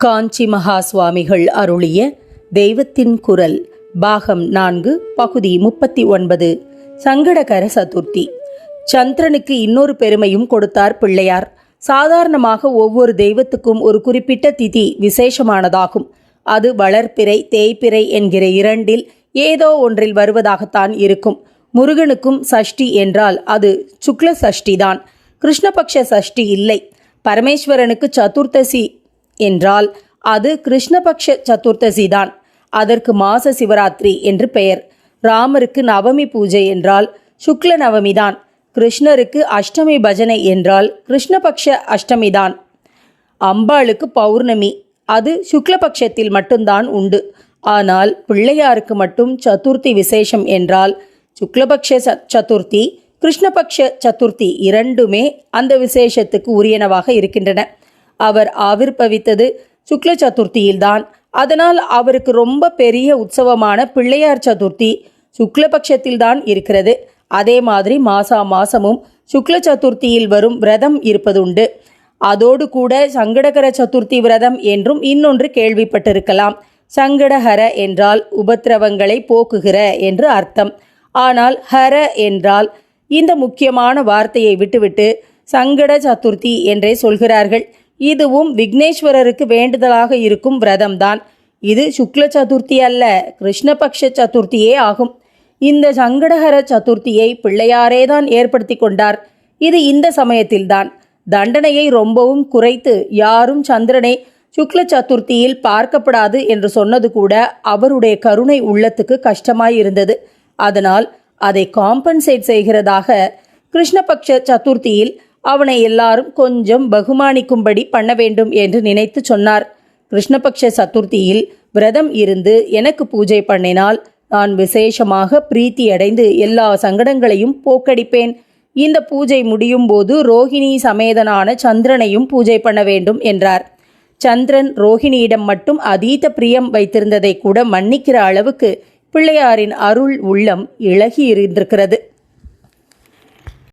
காஞ்சி மகா சுவாமிகள் அருளிய தெய்வத்தின் குரல் பாகம் நான்கு பகுதி முப்பத்தி ஒன்பது சங்கடகர சதுர்த்தி. சந்திரனுக்கு இன்னொரு பெருமையும் கொடுத்தார் பிள்ளையார். சாதாரணமாக ஒவ்வொரு தெய்வத்துக்கும் ஒரு குறிப்பிட்ட திதி விசேஷமானதாகும். அது வளர்ப்பிறை தேய்ப்பிறை என்கிற இரண்டில் ஏதோ ஒன்றில் வருவதாகத்தான் இருக்கும். முருகனுக்கும் சஷ்டி என்றால் அது சுக்ல சஷ்டி தான் கிருஷ்ணபக்ஷ சஷ்டி இல்லை. பரமேஸ்வரனுக்கு சதுர்த்தசி என்றால் அது கிருஷ்ணபக்ஷ சதுர்த்தசி தான் அதற்கு மாச சிவராத்திரி என்று பெயர். ராமருக்கு நவமி பூஜை என்றால் சுக்ல நவமி தான் கிருஷ்ணருக்கு அஷ்டமி பஜனை என்றால் கிருஷ்ணபக்ஷ அஷ்டமி தான் அம்பாளுக்கு பௌர்ணமி அது சுக்லபக்ஷத்தில் மட்டும்தான் உண்டு. ஆனால் பிள்ளையாருக்கு மட்டும் சதுர்த்தி விசேஷம் என்றால் சுக்லபக்ஷ சதுர்த்தி கிருஷ்ணபக்ஷ சதுர்த்தி இரண்டுமே அந்த விசேஷத்துக்கு உரியனவாக இருக்கின்றன. அவர் ஆவிர்பவித்தது சுக்ல சதுர்த்தியில்தான். அதனால் அவருக்கு ரொம்ப பெரிய உற்சவமான பிள்ளையார் சதுர்த்தி சுக்லபக்ஷத்தில்தான் இருக்கிறது. அதே மாதிரி மாசா மாசமும் சுக்ல சதுர்த்தியில் வரும் விரதம் இருப்பதுண்டு. அதோடு கூட சங்கடகர சதுர்த்தி விரதம் என்றும் இன்னொன்று கேள்விப்பட்டிருக்கலாம். சங்கடஹர என்றால் உபத்திரவங்களை போக்குகிற என்று அர்த்தம். ஆனால் ஹர என்றால் இந்த முக்கியமான வார்த்தையை விட்டுவிட்டு சங்கட சதுர்த்தி என்றே சொல்கிறார்கள். இதுவும் விக்னேஸ்வரருக்கு வேண்டுதலாக இருக்கும் விரதம்தான். இது சுக்ல சதுர்த்தி அல்ல கிருஷ்ணபக்ஷ சதுர்த்தியே ஆகும். இந்த சங்கடஹர சதுர்த்தியை பிள்ளையாரே தான் ஏற்படுத்தி கொண்டார். இது இந்த சமயத்தில்தான். தண்டனையை ரொம்பவும் குறைத்து யாரும் சந்திரனை சுக்ல சதுர்த்தியில் பார்க்கப்படாது என்று சொன்னது கூட அவருடைய கருணை உள்ளத்துக்கு கஷ்டமாயிருந்தது. அதனால் அதை காம்பன்சேட் செய்கிறதாக கிருஷ்ணபக்ஷ சதுர்த்தியில் அவனை எல்லாரும் கொஞ்சம் பகுமானிக்கும்படி பண்ண வேண்டும் என்று நினைத்து சொன்னார். கிருஷ்ணபக்ஷ சதுர்த்தியில் விரதம் இருந்து எனக்கு பூஜை பண்ணினால் நான் விசேஷமாக பிரீத்தி அடைந்து எல்லா சங்கடங்களையும் போக்கடிப்பேன். இந்த பூஜை முடியும் போது ரோஹிணி சமேதனான சந்திரனையும் பூஜை பண்ண வேண்டும் என்றார். சந்திரன் ரோஹிணியிடம் மட்டும் அதீத பிரியம் வைத்திருந்ததை கூட மன்னிக்கிற அளவுக்கு பிள்ளையாரின் அருள் உள்ளம் இழகி இருந்திருக்கிறது.